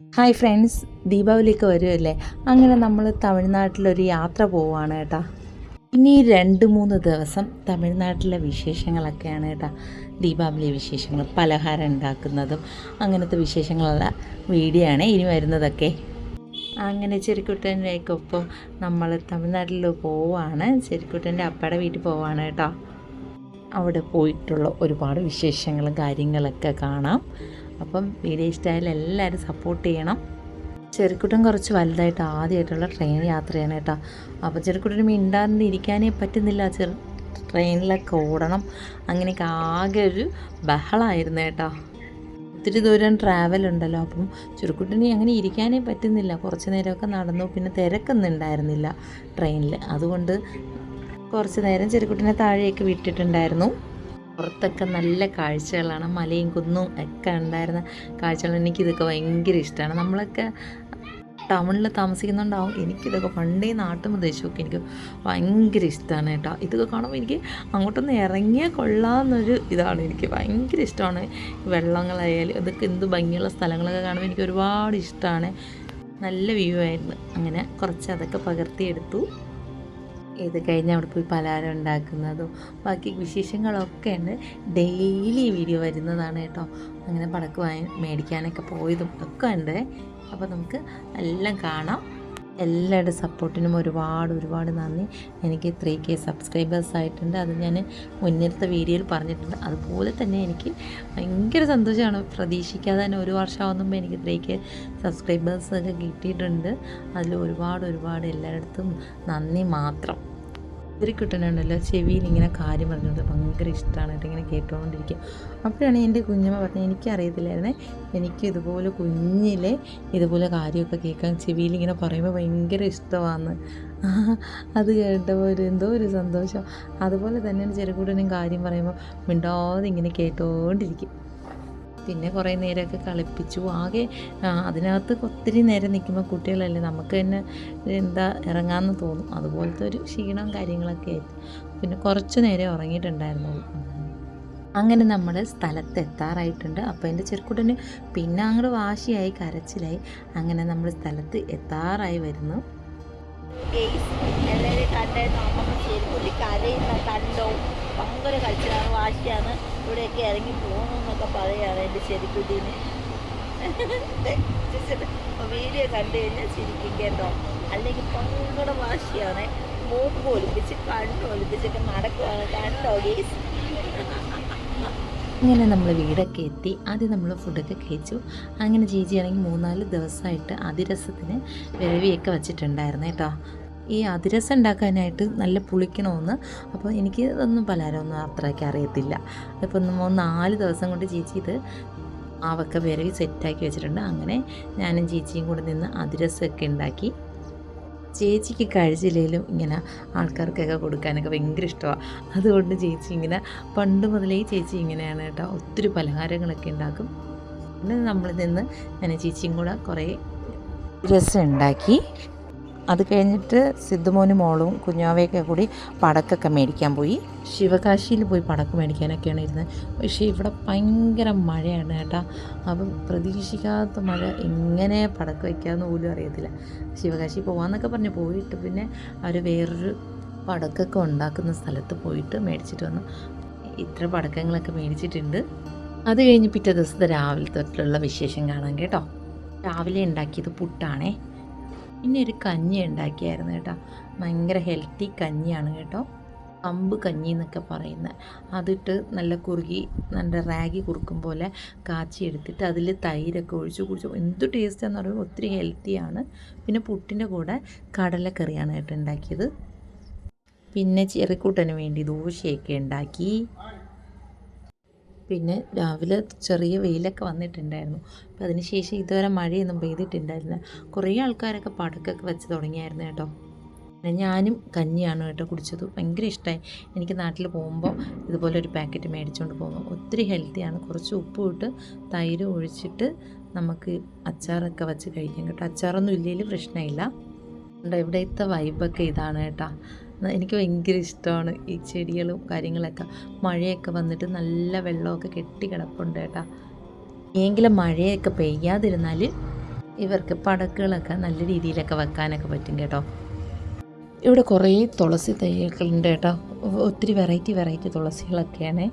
Hi friends ദീപാവലിക്ക് വരുമല്ലേ അങ്ങനെ നമ്മൾ തമിഴ്നാട്ടിലൊരു യാത്ര പോവുകയാണ് കേട്ടോ ഇനി രണ്ട് മൂന്ന് ദിവസം തമിഴ്നാട്ടിലെ വിശേഷങ്ങളൊക്കെയാണ് കേട്ടോ ദീപാവലി വിശേഷങ്ങൾ പലഹാരം ഉണ്ടാക്കുന്നതും അങ്ങനത്തെ വിശേഷങ്ങളുള്ള വീഡിയോ ആണ് ഇനി വരുന്നതൊക്കെ. അങ്ങനെ ചെരിക്കുട്ടന്റെയൊപ്പം നമ്മൾ തമിഴ്നാട്ടിൽ പോവാണ്. ചെരിക്കുട്ടന്റെ അപ്പയുടെ വീട്ടിൽ പോവാണ് കേട്ടോ അവിടെ പോയിട്ടുള്ള ഒരുപാട് വിശേഷങ്ങളും കാര്യങ്ങളൊക്കെ കാണാം. അപ്പം വീഡിയോ ഇഷ്ടമായാലും എല്ലാവരും സപ്പോർട്ട് ചെയ്യണം. ചെറുക്കുട്ടൻ കുറച്ച് വലുതായിട്ട് ആദ്യമായിട്ടുള്ള ട്രെയിൻ യാത്രയാണ് കേട്ടോ. അപ്പോൾ ചെറുക്കുട്ടന് മിണ്ടാണ്ട് ഇരിക്കാനേ പറ്റുന്നില്ല. ചെറു ട്രെയിനിലൊക്കെ ഓടണം. അങ്ങനെയൊക്കെ ആകെ ഒരു ബഹളമായിരുന്നു കേട്ടോ. ഒത്തിരി ദൂരം ട്രാവൽ ഉണ്ടല്ലോ. അപ്പം ചുരുക്കുട്ടിന് അങ്ങനെ ഇരിക്കാനേ പറ്റുന്നില്ല. കുറച്ച് നേരമൊക്കെ നടന്നു. പിന്നെ തിരക്കൊന്നും ഉണ്ടായിരുന്നില്ല ട്രെയിനിൽ അതുകൊണ്ട് കുറച്ച് നേരം ചെറുക്കുട്ടിനെ താഴേക്ക് വിട്ടിട്ടുണ്ടായിരുന്നു. പുറത്തൊക്കെ നല്ല കാഴ്ചകളാണ്. മലയും കുന്നും ഒക്കെ ഉണ്ടായിരുന്ന കാഴ്ചകൾ എനിക്കിതൊക്കെ ഭയങ്കര ഇഷ്ടമാണ് നമ്മളൊക്കെ ടൗണിൽ താമസിക്കുന്നുണ്ടാവും എനിക്കിതൊക്കെ പണ്ടേ നാട്ടുപ്രദേശമൊക്കെ എനിക്ക് ഭയങ്കര ഇഷ്ടമാണ് കേട്ടോ. ഇതൊക്കെ കാണുമ്പോൾ എനിക്ക് അങ്ങോട്ടൊന്ന് ഇറങ്ങിയാൽ കൊള്ളാമെന്നൊരു ഇതാണ്. എനിക്ക് ഭയങ്കര ഇഷ്ടമാണ് വെള്ളങ്ങളായാലും ഇതൊക്കെ എന്ത് ഭംഗിയുള്ള സ്ഥലങ്ങളൊക്കെ കാണുമ്പോൾ എനിക്ക് ഒരുപാട് ഇഷ്ടമാണ് നല്ല വ്യൂ ആയിരുന്നു. അങ്ങനെ കുറച്ച് അതൊക്കെ പകർത്തിയെടുത്തു. ഇത് കഴിഞ്ഞ് അവിടെ പോയി പലഹാരം ഉണ്ടാക്കുന്നതും ബാക്കി വിശേഷങ്ങളൊക്കെ ഉണ്ട് ഡെയിലി വീഡിയോ വരുന്നതാണ് കേട്ടോ. അങ്ങനെ പടക്ക് വാങ്ങി മേടിക്കാനൊക്കെ പോയതും ഒക്കെ ഉണ്ട്. അപ്പോൾ നമുക്ക് എല്ലാം കാണാം. എല്ലാവരുടെ സപ്പോർട്ടിനും ഒരുപാട് ഒരുപാട് നന്ദി. എനിക്ക് ത്രീ കെ സബ്സ്ക്രൈബേഴ്സ് ആയിട്ടുണ്ട്. അത് ഞാൻ മുന്നേരത്തെ വീഡിയോയിൽ പറഞ്ഞിട്ടുണ്ട്. അതുപോലെ തന്നെ എനിക്ക് ഭയങ്കര സന്തോഷമാണ്. പ്രതീക്ഷിക്കാതെ തന്നെ ഒരു വർഷമാകുമ്പോൾ എനിക്ക് ത്രീ കെ സബ്സ്ക്രൈബേഴ്സൊക്കെ കിട്ടിയിട്ടുണ്ട്. അതിൽ ഒരുപാട് ഒരുപാട് എല്ലായിടത്തും നന്ദി മാത്രം. കിട്ടുന്നുണ്ടല്ലോ ചെവിയിൽ ഇങ്ങനെ കാര്യം പറഞ്ഞത് ഭയങ്കര ഇഷ്ടമാണ് ഇങ്ങനെ കേട്ടുകൊണ്ടിരിക്കുക. അപ്പോഴാണ് എന്റെ കുഞ്ഞമ്മ പറഞ്ഞത് എനിക്കറിയത്തില്ലായിരുന്നേ എനിക്ക് ഇതുപോലെ കുഞ്ഞിലെ ഇതുപോലെ കാര്യമൊക്കെ കേൾക്കാൻ ചെവിയിൽ ഇങ്ങനെ പറയുമ്പോൾ ഭയങ്കര ഇഷ്ടമാണ് അത് കേട്ടപ്പോൾ ഒരു എന്തോ ഒരു സന്തോഷം. അതുപോലെ തന്നെയാണ് ചെറുകൂടനും കാര്യം പറയുമ്പോൾ മിണ്ടാതെ ഇങ്ങനെ കേട്ടുകൊണ്ടിരിക്കും പിന്നെ കുറേ നേരമൊക്കെ കളിപ്പിച്ചു. ആകെ അതിനകത്ത് ഒത്തിരി നേരം നിൽക്കുമ്പോൾ കുട്ടികളല്ലേ നമുക്ക് തന്നെ എന്താ ഇറങ്ങാമെന്ന് തോന്നും. അതുപോലത്തെ ഒരു ക്ഷീണം കാര്യങ്ങളൊക്കെ ആയിട്ട്. പിന്നെ കുറച്ച് നേരം ഉറങ്ങിയിട്ടുണ്ടായിരുന്നുള്ളൂ അങ്ങനെ നമ്മൾ സ്ഥലത്ത് എത്താറായിട്ടുണ്ട്. അപ്പോൾ എന്റെ ചെറുക്കുട്ടന് പിന്നെ അങ്ങോട്ട് വാശിയായി കരച്ചിലായി. അങ്ങനെ നമ്മൾ സ്ഥലത്ത് എത്താറായി വരുന്നു. എല്ലാവരും ചെറുക്കുട്ടി കണ്ടോ? ഭയങ്കര കച്ചാണ് വാശിയാണ്. ഇവിടെയൊക്കെ ഇറങ്ങി പോകണം എന്നൊക്കെ പറയുകയാണ് എന്റെ ശരിക്കുട്ടീന് വീഡിയോ കണ്ടു കഴിഞ്ഞാൽ ശരിക്കും കേട്ടോ. അല്ലെങ്കിൽ ഭയങ്കര വാശിയാണ്. മൂക്ക് ഒലിപ്പിച്ച് കണ്ണ് ഒലിപ്പിച്ചൊക്കെ നടക്കുവാണ്. കണ്ടോ ഗീസ്? ഇങ്ങനെ നമ്മൾ വീടൊക്കെ എത്തി. ആദ്യം നമ്മൾ ഫുഡൊക്കെ കഴിച്ചു. അങ്ങനെ ചേച്ചിയാണെങ്കിൽ മൂന്നാൽ ദിവസമായിട്ട് അതിരസത്തിന് വിരവിയൊക്കെ വച്ചിട്ടുണ്ടായിരുന്നു കേട്ടോ. ഈ അതിരസം ഉണ്ടാക്കാനായിട്ട് നല്ല പുളിക്കണമെന്ന്. അപ്പോൾ എനിക്ക് ഇതൊന്നും പലഹാരമൊന്നും അത്രയ്ക്ക് അറിയത്തില്ല. അപ്പോൾ നമ്മൾ നാല് ദിവസം കൊണ്ട് ചേച്ചി ഇത് ആവക്ക വിരവി സെറ്റാക്കി വെച്ചിട്ടുണ്ട്. അങ്ങനെ ഞാനും ചേച്ചിയും കൂടെ നിന്ന് അതിരസമൊക്കെ ഉണ്ടാക്കി. ചേച്ചിക്ക് കഴിച്ചില്ലെങ്കിലും ഇങ്ങനെ ആൾക്കാർക്കൊക്കെ കൊടുക്കാനൊക്കെ ഭയങ്കര ഇഷ്ടമാണ്. അതുകൊണ്ട് ചേച്ചി ഇങ്ങനെ പണ്ട് മുതലേ ചേച്ചി ഇങ്ങനെയാണ് കേട്ടോ. ഒത്തിരി പലഹാരങ്ങളൊക്കെ ഉണ്ടാക്കും. പിന്നെ നമ്മൾ നിന്ന് ഞാൻ ചേച്ചിയും കൂടെ കുറേ രസം ഉണ്ടാക്കി. അത് കഴിഞ്ഞിട്ട് സിദ്ധുമോനും മോളും കുഞ്ഞാവയൊക്കെ കൂടി പടക്കൊക്കെ മേടിക്കാൻ പോയി. ശിവകാശിയിൽ പോയി പടക്ക് മേടിക്കാനൊക്കെയാണ് ഇരുന്നത് പക്ഷേ ഇവിടെ ഭയങ്കര മഴയാണ് കേട്ടോ അപ്പം പ്രതീക്ഷിക്കാത്ത മഴ എങ്ങനെ പടക്ക് വയ്ക്കാമെന്ന് പോലും അറിയത്തില്ല. ശിവകാശി പോകാമെന്നൊക്കെ പറഞ്ഞ് പോയിട്ട് പിന്നെ അവർ വേറൊരു പടക്കൊക്കെ ഉണ്ടാക്കുന്ന സ്ഥലത്ത് പോയിട്ട് മേടിച്ചിട്ട് വന്നു. ഇത്ര പടക്കങ്ങളൊക്കെ മേടിച്ചിട്ടുണ്ട്. അത് കഴിഞ്ഞ് പിറ്റേ ദിവസത്തെ രാവിലെ തൊട്ടുള്ള വിശേഷം കാണാം കേട്ടോ. രാവിലെ ഉണ്ടാക്കിയത് പുട്ടാണേ. പിന്നെ ഒരു കഞ്ഞി ഉണ്ടാക്കിയായിരുന്നു കേട്ടോ. ഭയങ്കര ഹെൽത്തി കഞ്ഞിയാണ് കേട്ടോ. കമ്പ് കഞ്ഞി എന്നൊക്കെ പറയുന്നത്. അതിട്ട് നല്ല കുറുകി നല്ല റാഗി കുറുക്കും പോലെ കാച്ചി എടുത്തിട്ട് അതിൽ തൈരൊക്കെ ഒഴിച്ച് കുടിച്ചു എന്ത് ടേസ്റ്റാന്ന് പറയുമ്പോൾ ഒത്തിരി ഹെൽത്തിയാണ് പിന്നെ പുട്ടിന്റെ കൂടെ കടലക്കറിയാണ് കേട്ടോ ഉണ്ടാക്കിയത്. പിന്നെ ചെറുക്കൂട്ടന് വേണ്ടി ദോശയൊക്കെ ഉണ്ടാക്കി. പിന്നെ രാവിലെ ചെറിയ വെയിലൊക്കെ വന്നിട്ടുണ്ടായിരുന്നു. അപ്പം അതിന് ശേഷം ഇതുവരെ മഴയൊന്നും പെയ്തിട്ടുണ്ടായിരുന്നില്ല കുറേ ആൾക്കാരൊക്കെ പടക്കൊക്കെ വെച്ച് തുടങ്ങിയായിരുന്നു കേട്ടോ. ഞാനും കഞ്ഞിയാണ് കേട്ടോ കുടിച്ചത്. ഭയങ്കര ഇഷ്ടമായി എനിക്ക് നാട്ടിൽ പോകുമ്പോൾ ഇതുപോലെ ഒരു പാക്കറ്റ് മേടിച്ചുകൊണ്ട് പോകുമ്പോൾ ഒത്തിരി ഹെൽത്തിയാണ് കുറച്ച് ഉപ്പ് ഇട്ട് തൈര് ഒഴിച്ചിട്ട് നമുക്ക് അച്ചാറൊക്കെ വെച്ച് കഴിക്കാം കേട്ടോ. അച്ചാറൊന്നും ഇല്ലെങ്കിൽ പ്രശ്നമില്ല. ഇവിടെ ഇവിടുത്തെ വൈബൊക്കെ ഇതാണ് കേട്ടോ. എനിക്ക് ഭയങ്കര ഇഷ്ടമാണ് ഈ ചെടികളും കാര്യങ്ങളൊക്കെ. മഴയൊക്കെ വന്നിട്ട് നല്ല വെള്ളമൊക്കെ കെട്ടി കിടപ്പുണ്ട് കേട്ടോ. എങ്കിലും മഴയൊക്കെ പെയ്യാതിരുന്നാൽ ഇവർക്ക് പടക്കുകളൊക്കെ നല്ല രീതിയിലൊക്കെ വെക്കാനൊക്കെ പറ്റും കേട്ടോ. ഇവിടെ കുറേ തുളസി തൈകളുണ്ട് കേട്ടോ. ഒത്തിരി വെറൈറ്റി വെറൈറ്റി തുളസികളൊക്കെയാണ്.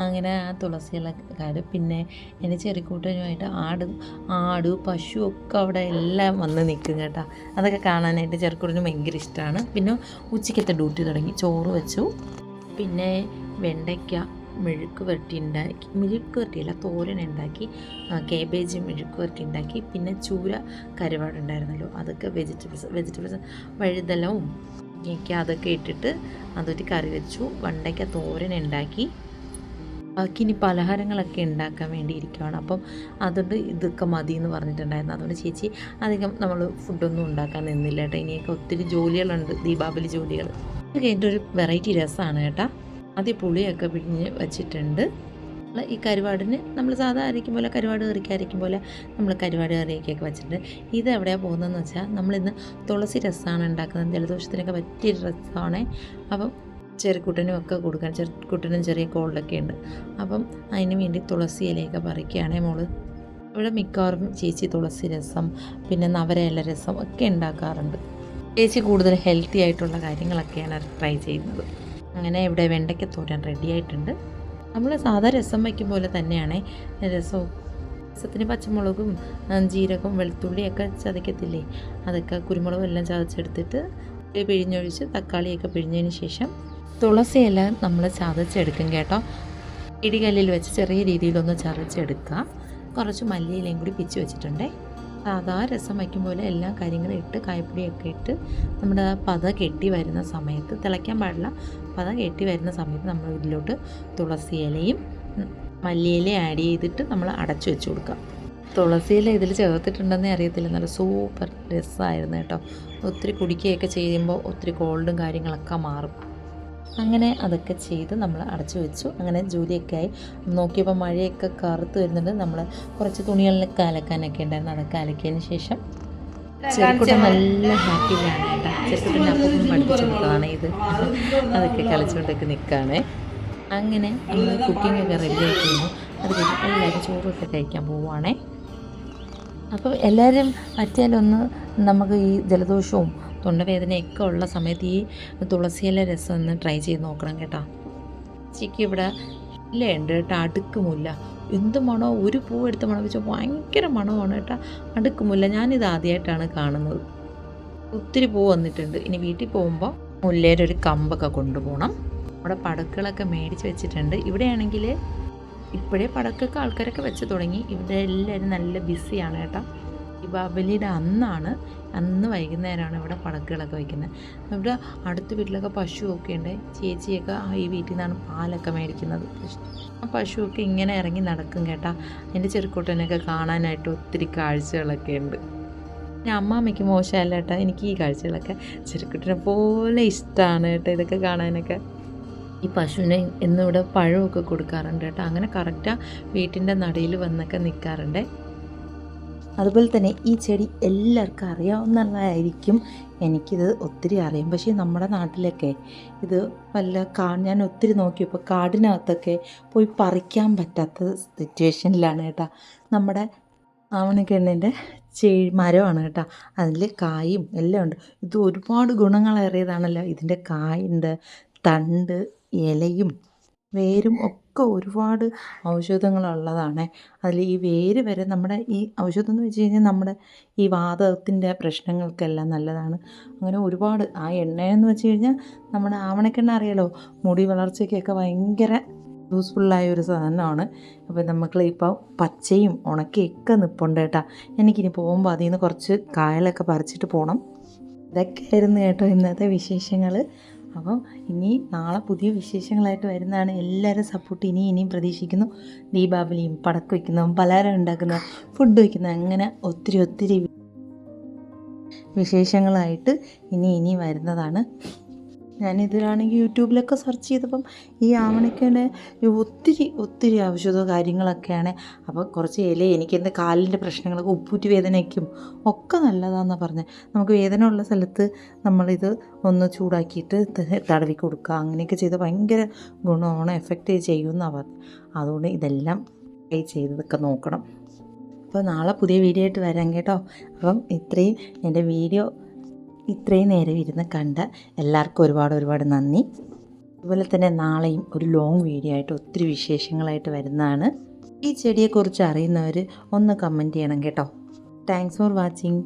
അങ്ങനെ ആ തുളസികളൊക്കെ പിന്നെ എന്റെ ചെറിക്കൂട്ടനുമായിട്ട് ആട് ആട് പശു ഒക്കെ അവിടെ എല്ലാം വന്ന് നിൽക്കും കേട്ടോ. അതൊക്കെ കാണാനായിട്ട് ചെറുക്കൂട്ടന് ഭയങ്കര ഇഷ്ടമാണ്. പിന്നെ ഉച്ചയ്ക്കത്തെ ഡ്യൂട്ടി തുടങ്ങി. ചോറ് വെച്ചു. പിന്നെ വെണ്ടയ്ക്ക മെഴുക്ക് വരട്ടി ഉണ്ടാക്കി മെഴുക്ക് വരട്ടിയല്ല തോരൻ ഉണ്ടാക്കി കേബേജ് മെഴുക്ക് വരട്ടി ഉണ്ടാക്കി പിന്നെ ചൂര കരുവാടുണ്ടായിരുന്നല്ലോ അതൊക്കെ വെജിറ്റബിൾസ് വെജിറ്റബിൾസ് വഴുതലവും ഒക്കെ അതൊക്കെ ഇട്ടിട്ട് അതൊരു കറി വെച്ചു വണ്ടയ്ക്ക തോരൻ ഉണ്ടാക്കി. ബാക്കി ഇനി പലഹാരങ്ങളൊക്കെ ഉണ്ടാക്കാൻ വേണ്ടി ഇരിക്കുകയാണ് അപ്പം അതുകൊണ്ട് ഇതൊക്കെ മതി എന്ന് പറഞ്ഞിട്ടുണ്ടായിരുന്നു. അതുകൊണ്ട് ചേച്ചി അധികം നമ്മൾ ഫുഡൊന്നും ഉണ്ടാക്കാൻ നിന്നില്ല കേട്ടോ. ഇനിയൊക്കെ ഒത്തിരി ജോലികളുണ്ട് ദീപാവലി ജോലികൾ. അത് കഴിഞ്ഞിട്ടൊരു വെറൈറ്റി രസമാണ് കേട്ടോ. ആദ്യം പുളിയൊക്കെ പിഴിഞ്ഞ് വെച്ചിട്ടുണ്ട്. ഈ കരുവാടിന് നമ്മൾ സാധാ അരയ്ക്കും പോലെ കരുവാട് കറിക്ക് പോലെ നമ്മൾ കരുവാട് കറിയൊക്കെ വെച്ചിട്ടുണ്ട്. ഇത് എവിടെയാണ് പോകുന്നതെന്ന് വെച്ചാൽ നമ്മളിന്ന് തുളസി രസമാണ് ഉണ്ടാക്കുന്നത്. ജലദോഷത്തിനൊക്കെ പറ്റിയൊരു രസമാണ് അപ്പം ചെറുക്കുട്ടനും ഒക്കെ കൊടുക്കാൻ ചെറുക്കുട്ടനും ചെറിയ കോളിലൊക്കെ ഉണ്ട്. അപ്പം അതിന് വേണ്ടി തുളസി ഇലയൊക്കെ പറിക്കുകയാണേ മോൾ. ഇവിടെ മിക്കവാറും ചേച്ചി തുളസി രസം പിന്നെ നവരയില രസം ഒക്കെ ഉണ്ടാക്കാറുണ്ട്. ചേച്ചി കൂടുതൽ ഹെൽത്തി ആയിട്ടുള്ള കാര്യങ്ങളൊക്കെയാണ് ട്രൈ ചെയ്യുന്നത്. അങ്ങനെ ഇവിടെ വെണ്ടയ്ക്ക തോരൻ റെഡി ആയിട്ടുണ്ട്. നമ്മൾ സാധാ രസം വയ്ക്കും പോലെ തന്നെയാണ്. രസവും രസത്തിന് പച്ചമുളകും ജീരകവും വെളുത്തുള്ളിയൊക്കെ ചതയ്ക്കത്തില്ലേ? അതൊക്കെ കുരുമുളകും എല്ലാം ചതച്ചെടുത്തിട്ട് പിഴിഞ്ഞൊഴിച്ച് തക്കാളിയൊക്കെ പിഴിഞ്ഞതിന് ശേഷം തുളസി ഇല നമ്മൾ ചതച്ചെടുക്കും കേട്ടോ. ഇടികല്ലിൽ വെച്ച് ചെറിയ രീതിയിലൊന്ന് ചതച്ചെടുക്കുക കുറച്ച് മല്ലിയിലയും കൂടി പിച്ച് വെച്ചിട്ടുണ്ടേ. സാധാ രസം വയ്ക്കും പോലെ എല്ലാ കാര്യങ്ങളും ഇട്ട് കായപ്പൊടിയൊക്കെ ഇട്ട് നമ്മുടെ പത കെട്ടി വരുന്ന സമയത്ത് തിളയ്ക്കാൻ പാടില്ല. പത കെട്ടി വരുന്ന സമയത്ത് നമ്മൾ ഇതിലോട്ട് തുളസി ഇലയും മല്ലിയില ആഡ് ചെയ്തിട്ട് നമ്മൾ അടച്ചു വെച്ച് കൊടുക്കുക. തുളസിയില ഇതിൽ ചേർത്തിട്ടുണ്ടെന്നേ അറിയത്തില്ല. നല്ല സൂപ്പർ രസമായിരുന്നു കേട്ടോ. ഒത്തിരി കുടിക്കുകയൊക്കെ ചെയ്യുമ്പോൾ ഒത്തിരി കോൾഡും കാര്യങ്ങളൊക്കെ മാറും. അങ്ങനെ അതൊക്കെ ചെയ്ത് നമ്മൾ അടച്ചു വെച്ചു. അങ്ങനെ ജോലിയൊക്കെ ആയി. നോക്കിയപ്പോൾ മഴയൊക്കെ കറുത്ത് വരുന്നുണ്ട്. നമ്മൾ കുറച്ച് തുണികളിലൊക്കെ അലക്കാനൊക്കെ ഉണ്ടായിരുന്നു. അതൊക്കെ അലക്കിയതിന് ശേഷം ചെറുക്കുട്ടൻ നല്ല ഹാപ്പിയിലാണ് കേട്ടോ ചെറുക്കുട്ടൻ അപ്പം പഠിപ്പിച്ചു കൊടുത്തതാണ് ഇത്. അതൊക്കെ കളിച്ചുകൊണ്ടൊക്കെ നിൽക്കുകയാണേ. അങ്ങനെ നമ്മൾ കുക്കിംഗ് ഒക്കെ റെഡി ആക്കുന്നു അത് കഴിഞ്ഞ് എല്ലാവരും ചോറൊക്കെ കഴിക്കാൻ പോവുകയാണേ. അപ്പോൾ എല്ലാവരും പറ്റിയാലൊന്ന് നമുക്ക് ഈ ജലദോഷവും തൊണ്ടവേദനയൊക്കെ ഉള്ള സമയത്ത് ഈ തുളസിയില രസം ഒന്ന് ട്രൈ ചെയ്ത് നോക്കണം കേട്ടോ. ചിക്ക് ഇവിടെ ഇല്ലുണ്ട് കേട്ടോ അടുക്കുമില്ല. എന്ത് മണോ ഒരു പൂ എടുത്ത് വെച്ചാൽ ഭയങ്കര മണമാണ് കേട്ടോ അടുക്കുമില്ല. ഞാനിത് ആദ്യമായിട്ടാണ് കാണുന്നത്. ഒത്തിരി പൂ വന്നിട്ടുണ്ട്. ഇനി വീട്ടിൽ പോകുമ്പോൾ മുല്ലേരൊരു കമ്പൊക്കെ കൊണ്ടുപോകണം അവിടെ പടക്കുകളൊക്കെ മേടിച്ച് വെച്ചിട്ടുണ്ട്. ഇവിടെയാണെങ്കിൽ ഇപ്പോഴേ പടക്കൊക്കെ ആൾക്കാരൊക്കെ വെച്ച് തുടങ്ങി. ഇവിടെ എല്ലാവരും നല്ല ബിസിയാണ് കേട്ടോ. ദീപാവലിയുടെ അന്നാണ്. അന്ന് വൈകുന്നേരമാണ് ഇവിടെ പടക്കുകളൊക്കെ വയ്ക്കുന്നത് ഇവിടെ അടുത്ത വീട്ടിലൊക്കെ പശുവൊക്കെ ഉണ്ട്. ചേച്ചിയൊക്കെ ഈ വീട്ടിൽ നിന്നാണ് പാലൊക്കെ മേടിക്കുന്നത്. ആ പശുവൊക്കെ ഇങ്ങനെ ഇറങ്ങി നടക്കും കേട്ടാ. എന്റെ ചെറുക്കൂട്ടനൊക്കെ കാണാനായിട്ട് ഒത്തിരി കാഴ്ചകളൊക്കെ ഉണ്ട്. പിന്നെ അമ്മാമ്മയ്ക്ക് മോശമല്ല കേട്ടോ. എനിക്ക് ഈ കാഴ്ചകളൊക്കെ ചെറുക്കുട്ടിനെ പോലെ ഇഷ്ടമാണ് കേട്ടോ ഇതൊക്കെ കാണാനൊക്കെ. ഈ പശുവിനെ ഇന്നിവിടെ പഴമൊക്കെ കൊടുക്കാറുണ്ട് കേട്ടോ. അങ്ങനെ കറക്റ്റാണ് വീട്ടിന്റെ നടയിൽ വന്നൊക്കെ നിൽക്കാറുണ്ട്. അതുപോലെ തന്നെ ഈ ചെടി എല്ലാവർക്കും അറിയാവുന്നതായിരിക്കും എനിക്കിത് ഒത്തിരി അറിയാം. പക്ഷേ നമ്മുടെ നാട്ടിലൊക്കെ ഇത് വല്ല കാ ഞാൻ ഒത്തിരി നോക്കിയപ്പോൾ കാടിനകത്തൊക്കെ പോയി പറിക്കാൻ പറ്റാത്ത സിറ്റുവേഷനിലാണ് കേട്ടോ. നമ്മുടെ ആവണക്കെണ്ണിന്റെ ചേ മരമാണ് കേട്ടോ. അതിൽ കായും എല്ലാം ഉണ്ട്. ഇത് ഒരുപാട് ഗുണങ്ങളേറിയതാണല്ലോ. ഇതിന്റെ കായുണ്ട് തണ്ട് ഇലയും വേരും ഒക്കെ ഒരുപാട് ഔഷധങ്ങളുള്ളതാണ്. അതിൽ ഈ വേര് വരെ നമ്മുടെ ഈ ഔഷധം എന്ന് വെച്ച് കഴിഞ്ഞാൽ നമ്മുടെ ഈ വാദത്തിന്റെ പ്രശ്നങ്ങൾക്കെല്ലാം നല്ലതാണ്. അങ്ങനെ ഒരുപാട് ആ എണ്ണയെന്ന് വെച്ച് കഴിഞ്ഞാൽ നമ്മുടെ ആവണക്കെണ്ണ അറിയാലോ മുടി വളർച്ചയ്ക്കൊക്കെ ഭയങ്കര യൂസ്ഫുള്ളായ ഒരു സാധനമാണ്. അപ്പോൾ നമുക്ക് ഇപ്പോൾ പച്ചയും ഉണക്കിയൊക്കെ നിൽപ്പുണ്ട് കേട്ടോ. എനിക്കിനി പോകുമ്പോൾ അതിൽ നിന്ന് കുറച്ച് കായലൊക്കെ പറിച്ചിട്ട് പോകണം ഇതൊക്കെയായിരുന്നു കേട്ടോ ഇന്നത്തെ വിശേഷങ്ങൾ അപ്പം ഇനി നാളെ പുതിയ വിശേഷങ്ങളായിട്ട് വരുന്നതാണ്. എല്ലാവരും സപ്പോർട്ട് ഇനി ഇനിയും പ്രതീക്ഷിക്കുന്നു. ദീപാവലിയും പടക്കം വയ്ക്കുന്നതും പലഹാരം ഉണ്ടാക്കുന്ന ഫുഡ് വയ്ക്കുന്ന അങ്ങനെ ഒത്തിരി ഒത്തിരി വിശേഷങ്ങളായിട്ട് ഇനി ഇനി വരുന്നതാണ്. ഞാനിതിലാണെങ്കിൽ യൂട്യൂബിലൊക്കെ സെർച്ച് ചെയ്തപ്പം ഈ ആവണക്കേന്റെ ഒത്തിരി ഒത്തിരി ഔഷധ കാര്യങ്ങളൊക്കെയാണ്. അപ്പോൾ കുറച്ച് ഇല എനിക്കെന്ത് കാലിന്റെ പ്രശ്നങ്ങളൊക്കെ ഉപ്പൂറ്റി വേദനയ്ക്കും ഒക്കെ നല്ലതാണെന്ന് പറഞ്ഞ്. നമുക്ക് വേദന ഉള്ള സ്ഥലത്ത് നമ്മളിത് ഒന്ന് ചൂടാക്കിയിട്ട് തടവി കൊടുക്കുക. അങ്ങനെയൊക്കെ ചെയ്ത് ഭയങ്കര ഗുണമാണ് എഫക്റ്റ് ചെയ്യുമെന്നാണ് പറഞ്ഞത് അതുകൊണ്ട് ഇതെല്ലാം ട്രൈ ചെയ്തതൊക്കെ നോക്കണം. അപ്പോൾ നാളെ പുതിയ വീഡിയോ ആയിട്ട് വരാം കേട്ടോ. അപ്പം ഇത്രയും എന്റെ വീഡിയോ ഇത്രയും നേരം ഇരുന്ന് കണ്ട എല്ലാവർക്കും ഒരുപാട് ഒരുപാട് നന്ദി. അതുപോലെ തന്നെ നാളെയും ഒരു ലോങ് വീഡിയോ ആയിട്ട് ഒത്തിരി വിശേഷങ്ങളായിട്ട് വരുന്നതാണ്. ഈ ചെടിയെക്കുറിച്ച് അറിയുന്നവർ ഒന്ന് കമന്റ് ചെയ്യണം കേട്ടോ. Thanks for watching